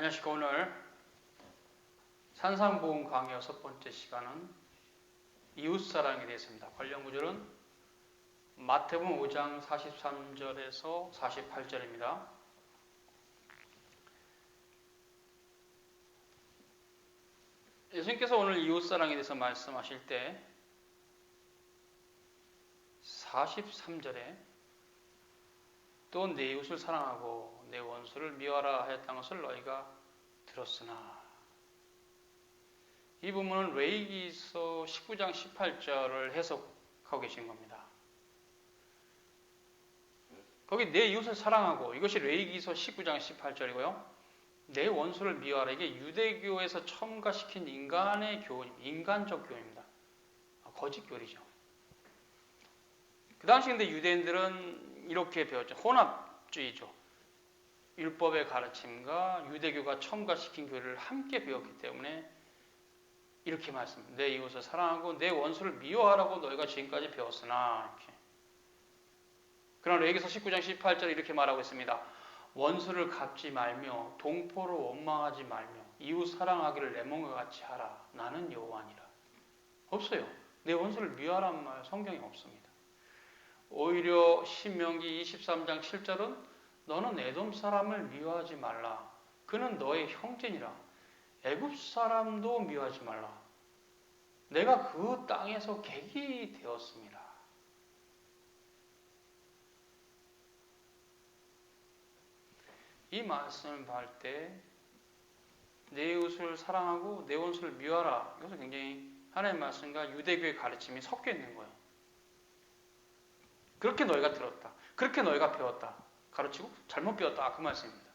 안녕하십니까 오늘 산상보험 강의 여섯 번째 시간은 이웃사랑에 대해서입니다. 관련 구절은 마태복음 5장 43절에서 48절입니다. 예수님께서 오늘 이웃사랑에 대해서 말씀하실 때 43절에 또 내 이웃을 사랑하고 내 원수를 미워하라 하였다는 것을 너희가 들었으나 이 부분은 레이기서 19장 18절을 해석하고 계신 겁니다. 거기 내 이웃을 사랑하고 이것이 레이기서 19장 18절이고요. 내 원수를 미워하라 이게 유대교에서 첨가시킨 인간의 교훈입니다. 인간적 교훈입니다. 거짓 교리죠. 그 당시 근데 유대인들은 이렇게 배웠죠. 혼합주의죠. 율법의 가르침과 유대교가 첨가시킨 교리를 함께 배웠기 때문에 이렇게 말씀합니다. 내 이웃을 사랑하고 내 원수를 미워하라고 너희가 지금까지 배웠으나 이렇게. 그러나 여기서 19장 18절 이렇게 말하고 있습니다. 원수를 갚지 말며 동포를 원망하지 말며 이웃 사랑하기를 내 몸과 같이 하라. 나는 여호와니라. 없어요. 내 원수를 미워하란 말 성경에 없습니다. 오히려 신명기 23장 7절은 너는 에돔 사람을 미워하지 말라. 그는 너의 형제니라. 애굽 사람도 미워하지 말라. 내가 그 땅에서 객이 되었습니다. 이 말씀을 할때내 이웃을 사랑하고 내 원수를 미워하라. 이것은 굉장히 하나님의 말씀과 유대교의 가르침이 섞여 있는 거예요. 그렇게 너희가 들었다. 그렇게 너희가 배웠다. 가르치고 잘못 배웠다. 그 말씀입니다.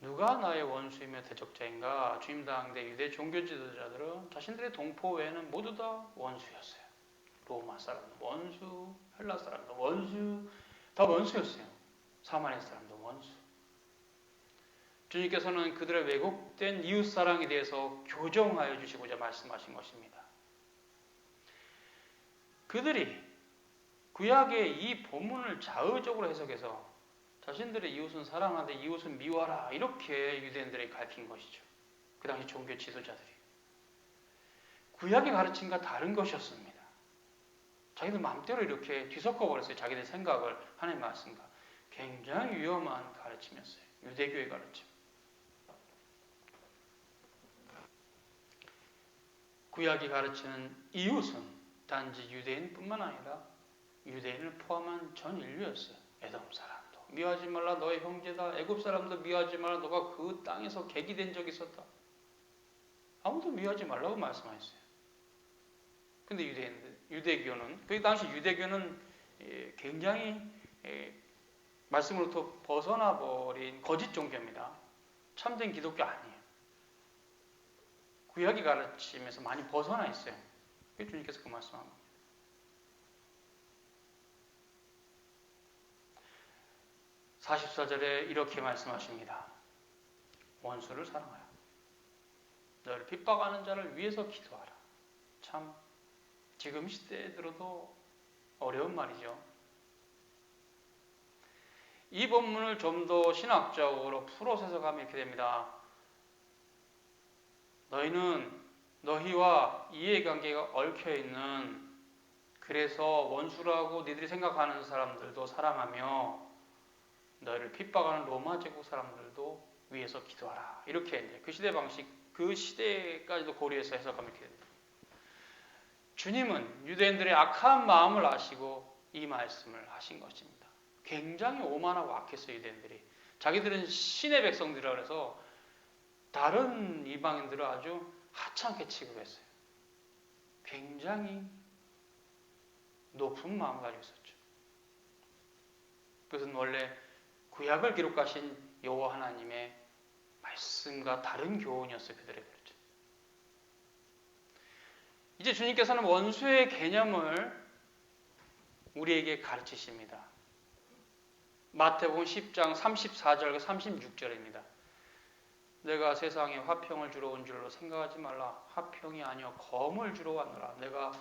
누가 나의 원수이며 대적자인가? 주임 당대 유대 종교 지도자들은 자신들의 동포 외에는 모두 다 원수였어요. 로마 사람도 원수, 헬라 사람도 원수, 다 원수였어요. 사마리아 사람도 원수. 주님께서는 그들의 왜곡된 이웃 사랑에 대해서 교정하여 주시고자 말씀하신 것입니다. 그들이 구약의 이 본문을 자의적으로 해석해서 자신들의 이웃은 사랑하되 이웃은 미워하라 이렇게 유대인들에게 가르친 것이죠. 그 당시 종교 지도자들이 구약의 가르침과 다른 것이었습니다. 자기들 마음대로 이렇게 뒤섞어 버렸어요. 자기들 생각을 하나님 말씀과 굉장히 위험한 가르침이었어요. 유대교의 가르침. 구약이 가르치는 이웃은 단지 유대인뿐만 아니라 유대인을 포함한 전 인류였어요. 에돔 사람도 미워하지 말라 너의 형제다. 애굽 사람도 미워하지 말라 너가 그 땅에서 객이 된 적이 있었다. 아무도 미워하지 말라고 말씀하셨어요. 근데 유대인들 유대교는 그 당시 유대교는 예, 굉장히 예, 말씀으로부터 벗어나 버린 거짓 종교입니다. 참된 기독교 아니에요. 구약이 가르침에서 많이 벗어나 있어요. 주님께서 그 말씀합니다. 44절에 이렇게 말씀하십니다. 원수를 사랑하라. 너를 핍박하는 자를 위해서 기도하라. 참 지금 시대에 들어도 어려운 말이죠. 이 본문을 좀 더 신학적으로 풀어서 해석하면 이렇게 됩니다. 너희는 너희와 이해관계가 얽혀 있는 그래서 원수라고 니들이 생각하는 사람들도 사랑하며 너희를 핍박하는 로마 제국 사람들도 위해서 기도하라. 이렇게 이제 그 시대 방식, 그 시대까지도 고려해서 해석하면 이렇게 됩니다. 주님은 유대인들의 악한 마음을 아시고 이 말씀을 하신 것입니다. 굉장히 오만하고 악했어요, 유대인들이. 자기들은 신의 백성들이라 그래서 다른 이방인들을 아주 하찮게 취급했어요. 굉장히 높은 마음을 가지고 있었죠. 그것은 원래 구약을 기록하신 여호와 하나님의 말씀과 다른 교훈이었어요. 그들에게 그렇죠. 이제 주님께서는 원수의 개념을 우리에게 가르치십니다. 마태복음 10장 34절과 36절입니다. 내가 세상에 화평을 주러 온 줄로 생각하지 말라. 화평이 아니요 검을 주러 왔노라. 내가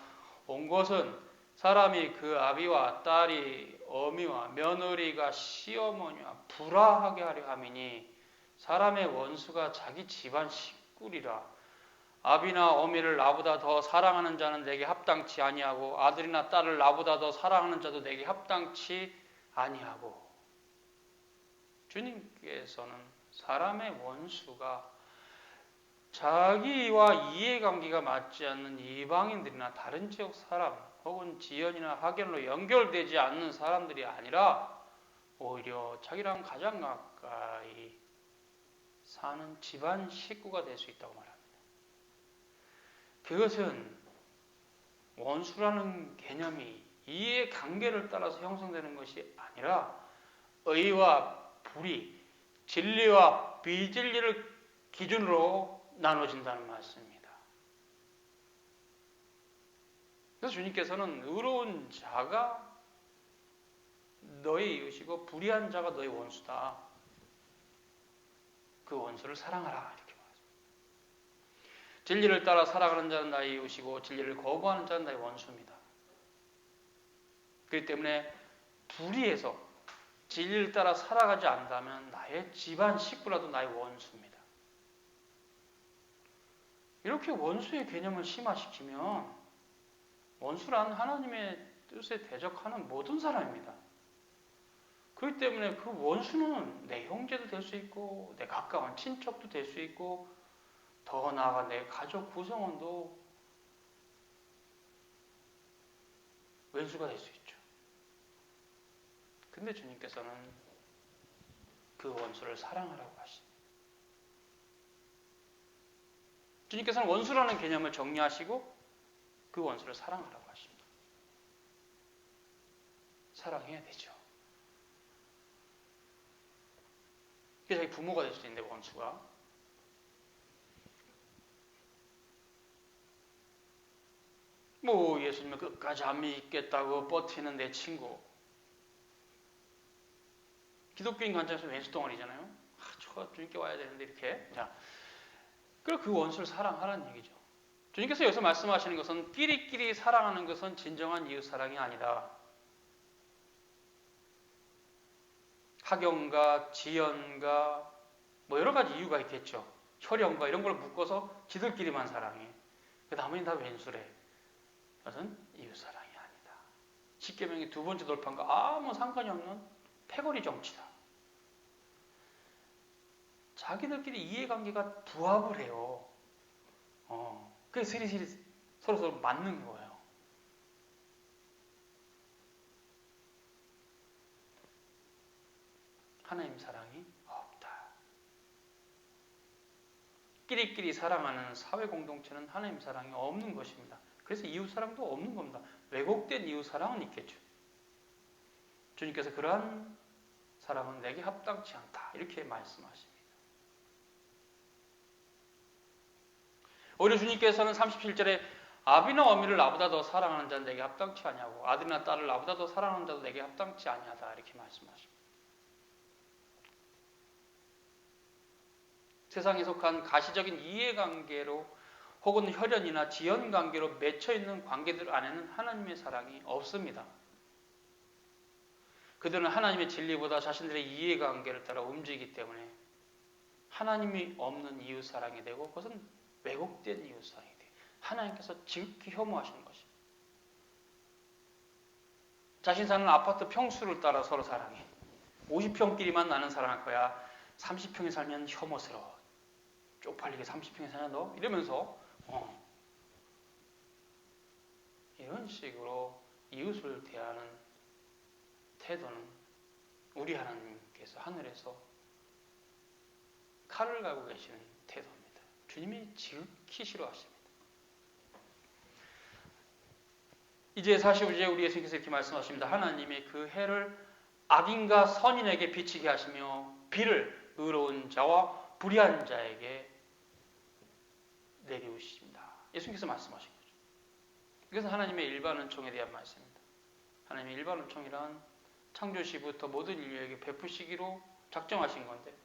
온 것은 사람이 그 아비와 딸이 어미와 며느리가 시어머니와 불화하게 하려 함이니 사람의 원수가 자기 집안 식구리라 아비나 어미를 나보다 더 사랑하는 자는 내게 합당치 아니하고 아들이나 딸을 나보다 더 사랑하는 자도 내게 합당치 아니하고 주님께서는 사람의 원수가 자기와 이해관계가 맞지 않는 이방인들이나 다른 지역 사람 혹은 지연이나 학연으로 연결되지 않는 사람들이 아니라 오히려 자기랑 가장 가까이 사는 집안 식구가 될 수 있다고 말합니다. 그것은 원수라는 개념이 이해 관계를 따라서 형성되는 것이 아니라 의와 불이 진리와 비진리를 기준으로 나눠진다는 말씀입니다. 그래서 주님께서는 의로운 자가 너의 이웃이고 불의한 자가 너의 원수다. 그 원수를 사랑하라 이렇게. 진리를 따라 살아가는 자는 나의 이웃이고 진리를 거부하는 자는 나의 원수입니다. 그렇기 때문에 불의해서 진리를 따라 살아가지 않다면 나의 집안 식구라도 나의 원수입니다. 이렇게 원수의 개념을 심화시키면 원수란 하나님의 뜻에 대적하는 모든 사람입니다. 그렇기 때문에 그 원수는 내 형제도 될 수 있고 내 가까운 친척도 될 수 있고 더 나아가 내 가족 구성원도 왼수가 될 수 있죠. 근데 주님께서는 그 원수를 사랑하라고 하십니다. 주님께서는 원수라는 개념을 정리하시고 그 원수를 사랑하라고 하십니다. 사랑해야 되죠. 그게 자기 부모가 될 수도 있는데 원수가 뭐 예수님을 끝까지 안 믿겠다고 버티는 내 친구 기독교인 관점에서 왼수 덩어리잖아요. 아, 저 주님께 와야 되는데 이렇게 자, 그리고 그 원수를 사랑하라는 얘기죠. 주님께서 여기서 말씀하시는 것은 끼리끼리 사랑하는 것은 진정한 이웃 사랑이 아니다. 학연과 지연과 뭐 여러 가지 이유가 있겠죠. 혈연과 이런 걸 묶어서 지들끼리만 사랑해. 그 나머지는 다 왼수래. 그것은 이웃 사랑이 아니다. 십계명의 두 번째 돌파과 아무 상관이 없는 패거리 정치다. 자기들끼리 이해관계가 부합을 해요. 어, 그게 스리스리 서로 서로 맞는 거예요. 하나님 사랑이 없다. 끼리끼리 사랑하는 사회 공동체는 하나님 사랑이 없는 것입니다. 그래서 이웃 사랑도 없는 겁니다. 왜곡된 이웃 사랑은 있겠죠. 주님께서 그러한 사랑은 내게 합당치 않다. 이렇게 말씀하십니다. 오히려 주님께서는 37절에 아비나 어미를 나보다 더 사랑하는 자는 내게 합당치 아니하고 아들이나 딸을 나보다 더 사랑하는 자도 내게 합당치 아니하다 이렇게 말씀하십니다. 세상에 속한 가시적인 이해관계로 혹은 혈연이나 지연관계로 맺혀 있는 관계들 안에는 하나님의 사랑이 없습니다. 그들은 하나님의 진리보다 자신들의 이해관계를 따라 움직이기 때문에 하나님이 없는 이웃 사랑이 되고 그것은 왜곡된 이웃 사랑이 돼. 하나님께서 지극히 혐오하시는 것입니다. 자신 사는 아파트 평수를 따라 서로 사랑해. 50평끼리만 나는 사랑할 거야. 30평에 살면 혐오스러워. 쪽팔리게 30평에 사냐 너? 이러면서 어. 이런 식으로 이웃을 대하는 태도는 우리 하나님께서 하늘에서 칼을 가고 계시는 태도입니다. 주님이 지극히 싫어하십니다. 이제 45주에 우리 예수님께서 이렇게 말씀하십니다. 하나님이 그 해를 악인과 선인에게 비치게 하시며 비를 의로운 자와 불의한 자에게 내리우십니다. 예수님께서 말씀하신 거죠. 이것은 하나님의 일반 은총에 대한 말씀입니다. 하나님의 일반 은총이란 창조시부터 모든 인류에게 베푸시기로 작정하신 건데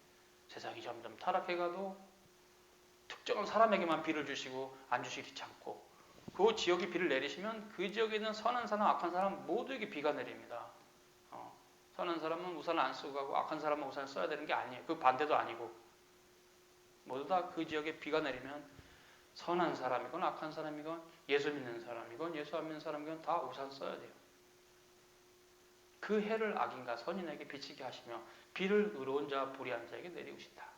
세상이 점점 타락해가도 특정한 사람에게만 비를 주시고 안 주시지 않고 그 지역에 비를 내리시면 그 지역에 있는 선한 사람, 악한 사람 모두에게 비가 내립니다. 어, 선한 사람은 우산을 안 쓰고 가고 악한 사람은 우산을 써야 되는 게 아니에요. 그 반대도 아니고 모두 다 그 지역에 비가 내리면 선한 사람이건 악한 사람이건 예수 믿는 사람이건 예수 안 믿는 사람이건 다 우산 써야 돼요. 그 해를 악인과 선인에게 비치게 하시며 비를 의로운 자 불의한 자에게 내리우신다.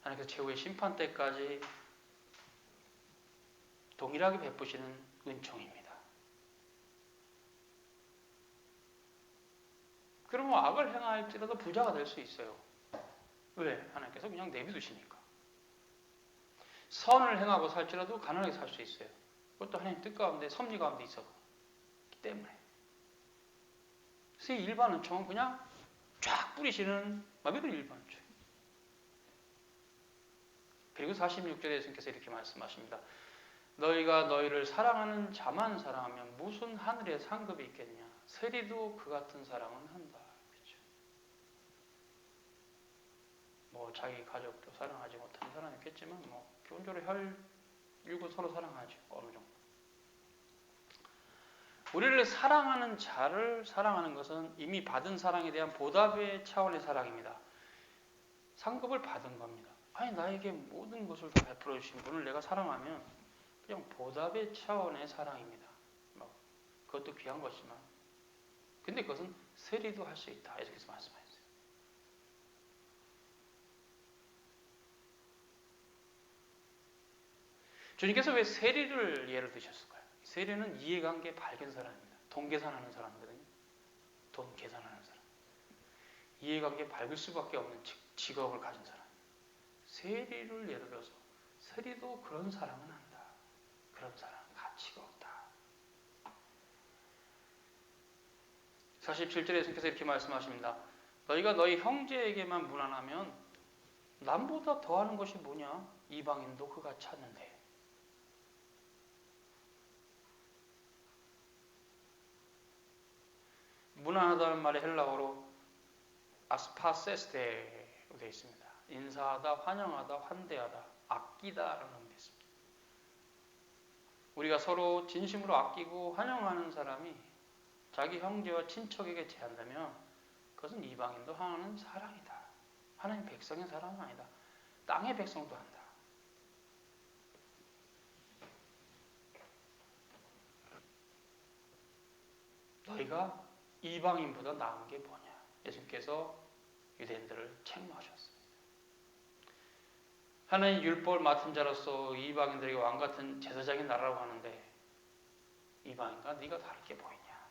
하나님께서 최후의 심판 때까지 동일하게 베푸시는 은총입니다. 그러면 악을 행할지라도 부자가 될 수 있어요. 왜? 하나님께서 그냥 내비두시니까. 선을 행하고 살지라도 가난하게 살 수 있어요. 그것도 하나님 뜻 가운데 섭리 가운데 있었기 때문에. 그래서 일반 은총은 그냥 쫙 뿌리시는 마비도 일반 은총. 그리고 46절에 예수님께서 이렇게 말씀하십니다. 너희가 너희를 사랑하는 자만 사랑하면 무슨 하늘의 상급이 있겠냐? 세리도 그 같은 사랑은 한다. 그렇죠? 뭐 자기 가족도 사랑하지 못하는 사람이 있겠지만 뭐 기본적으로 혈 육은 서로 사랑하죠. 어느 정도. 우리를 사랑하는 자를 사랑하는 것은 이미 받은 사랑에 대한 보답의 차원의 사랑입니다. 상급을 받은 겁니다. 아니 나에게 모든 것을 다 베풀어 주신 분을 내가 사랑하면 그냥 보답의 차원의 사랑입니다. 뭐 그것도 귀한 것이지만 근데 그것은 세리도 할 수 있다 이렇게 말씀하셨어요. 주님께서 왜 세리를 예를 드셨을까요? 세리는 이해관계 밝은 사람입니다. 돈 계산하는 사람이거든요. 돈 계산하는 사람. 이해관계 밝을 수밖에 없는 직업을 가진 사람. 세리를 예를 들어서 세리도 그런 사랑은 한다. 그런 사랑은 가치가 없다. 47절에 예수님께서 이렇게 말씀하십니다. 너희가 너희 형제에게만 무난하면 남보다 더하는 것이 뭐냐? 이방인도 그가 찾는데. 무난하다는 말이 헬라어로 아스파세스테로 되어 있습니다. 인사하다, 환영하다, 환대하다, 아끼다라는 의미가 있습니다. 우리가 서로 진심으로 아끼고 환영하는 사람이 자기 형제와 친척에게 제한다면 그것은 이방인도 하는 사랑이다. 하나님 백성의 사랑은 아니다. 땅의 백성도 한다. 너희가 이방인보다 나은 게 뭐냐? 예수님께서 유대인들을 책망하셨습니다. 하나님 율법을 맡은 자로서 이방인들에게 왕 같은 제사장인 나라라고 하는데 이방인과 네가 다를 게 보이냐?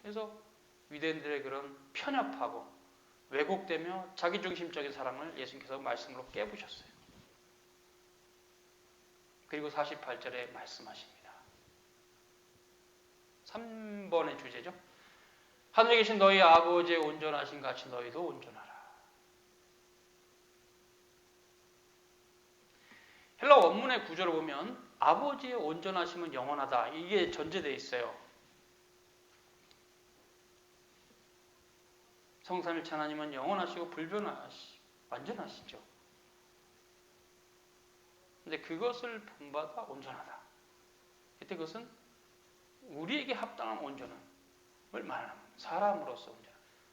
그래서 유대인들의 그런 편협하고 왜곡되며 자기중심적인 사랑을 예수님께서 말씀으로 깨부셨어요. 그리고 48절에 말씀하십니다. 3번의 주제죠. 하늘에 계신 너희 아버지의 온전하신 같이 너희도 온전하라. 헬라 원문의 구절을 보면 아버지의 온전하심은 영원하다. 이게 전제되어 있어요. 성삼일체 하나님은 영원하시고 불변하시, 완전하시죠. 근데 그것을 본받아 온전하다. 그때 그것은 우리에게 합당한 온전함을 말합니다. 사람으로서 온전.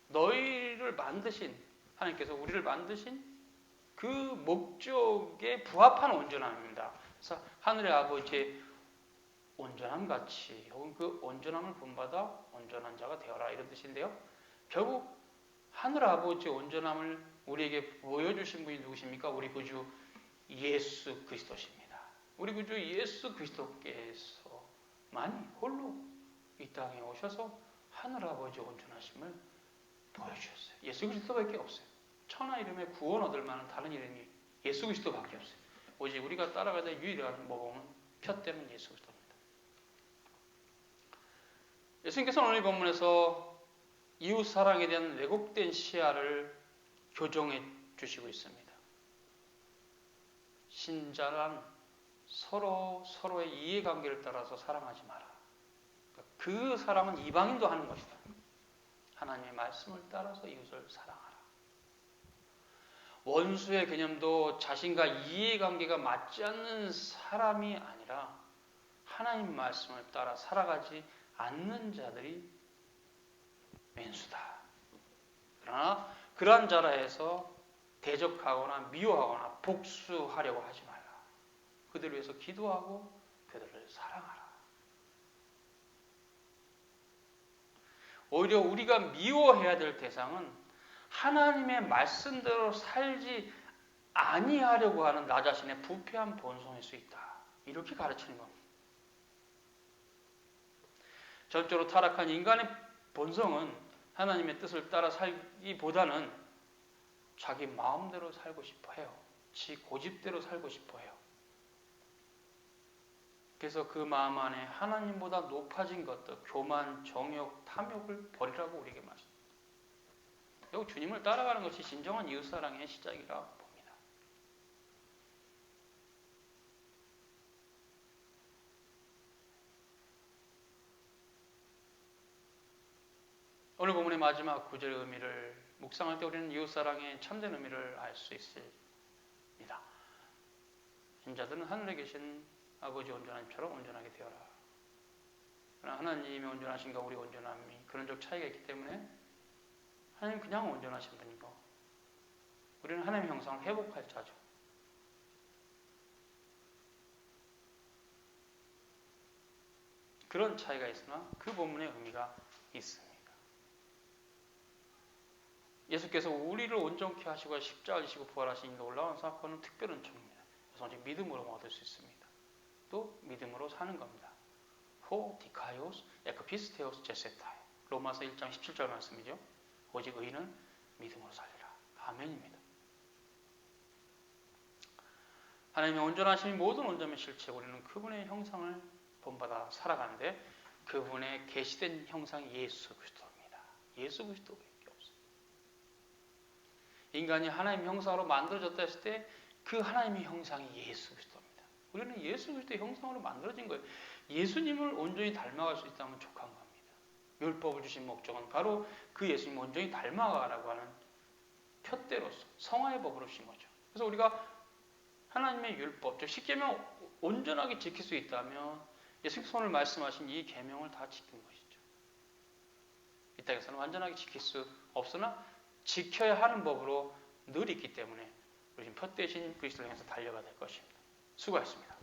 너희를 만드신 하나님께서 우리를 만드신 그 목적에 부합한 온전함입니다. 그래서 하늘의 아버지의 온전함 같이 혹은 그 온전함을 본받아 온전한 자가 되어라 이런 뜻인데요. 결국 하늘 아버지의 온전함을 우리에게 보여주신 분이 누구십니까? 우리 구주 예수 그리스도십니다. 우리 구주 예수 그리스도께서만이 홀로 이 땅에 오셔서 하늘 아버지 온전하심을 보여주셨어요. 예수 그리스도밖에 없어요. 천하 이름에 구원 얻을 만한 다른 이름이 예수 그리스도밖에 없어요. 오직 우리가 따라가야 될 유일한 모범은 푯대는 예수 그리스도입니다. 예수님께서 오늘 본문에서 이웃 사랑에 대한 왜곡된 시야를 교정해 주시고 있습니다. 신자란 서로 서로의 이해관계를 따라서 사랑하지 마라. 그 사랑은 이방인도 하는 것이다. 하나님의 말씀을 따라서 이웃을 사랑하라. 원수의 개념도 자신과 이해관계가 맞지 않는 사람이 아니라 하나님 말씀을 따라 살아가지 않는 자들이 왼수다. 그러나 그러한 자라에서 대적하거나 미워하거나 복수하려고 하지 말라. 그들을 위해서 기도하고 그들을 사랑하라. 오히려 우리가 미워해야 될 대상은 하나님의 말씀대로 살지 아니하려고 하는 나 자신의 부패한 본성일 수 있다. 이렇게 가르치는 겁니다. 전적으로 타락한 인간의 본성은 하나님의 뜻을 따라 살기보다는 자기 마음대로 살고 싶어 해요. 지 고집대로 살고 싶어 해요. 그래서 그 마음 안에 하나님보다 높아진 것들, 교만, 정욕, 탐욕을 버리라고 우리에게 말씀합니다. 결국 주님을 따라가는 것이 진정한 이웃사랑의 시작이라 봅니다. 오늘 본문의 마지막 구절의 의미를 묵상할 때 우리는 이웃사랑의 참된 의미를 알 수 있습니다. 인자들은 하늘에 계신 아버지 온전함처럼 온전하게 되어라. 그러나 하나님이 온전하신가 우리 온전함이 그런 적 차이가 있기 때문에 하나님 그냥 온전하신 분이고 우리는 하나님의 형상을 회복할 자죠. 그런 차이가 있으나 그 본문의 의미가 있습니다. 예수께서 우리를 온전케 하시고 십자가 지시고 부활하신 놀라운 사건은 특별한 청입니다. 그래서 믿음으로 얻을 수 있습니다. 또 믿음으로 사는 겁니다. 호 디카이오스 에크피스테오스 제세타이 로마서 1장 17절 말씀이죠. 오직 의인은 믿음으로 살리라. 아멘입니다. 하나님의 온전하심이 모든 온전의 실체 우리는 그분의 형상을 본받아 살아가는데 그분의 계시된 형상이 예수 그리스도입니다. 예수 그리스도밖에 없습니다. 인간이 하나님 형상으로 만들어졌다 했을 때 그 하나님의 형상이 예수 그리스도입니다. 우리는 예수 그리스도의 형상으로 만들어진 거예요. 예수님을 온전히 닮아갈 수 있다면 족한 겁니다. 율법을 주신 목적은 바로 그 예수님 온전히 닮아가라고 하는 표대로서 성화의 법으로 주신 거죠. 그래서 우리가 하나님의 율법, 즉 십계명 온전하게 지킬 수 있다면 예수님께서 오늘 말씀하신 이 계명을 다 지킨 것이죠. 이 땅에서는 완전하게 지킬 수 없으나 지켜야 하는 법으로 늘 있기 때문에 우리 표 대신 그리스도를 향해서 달려가 될 것입니다. 수고하셨습니다.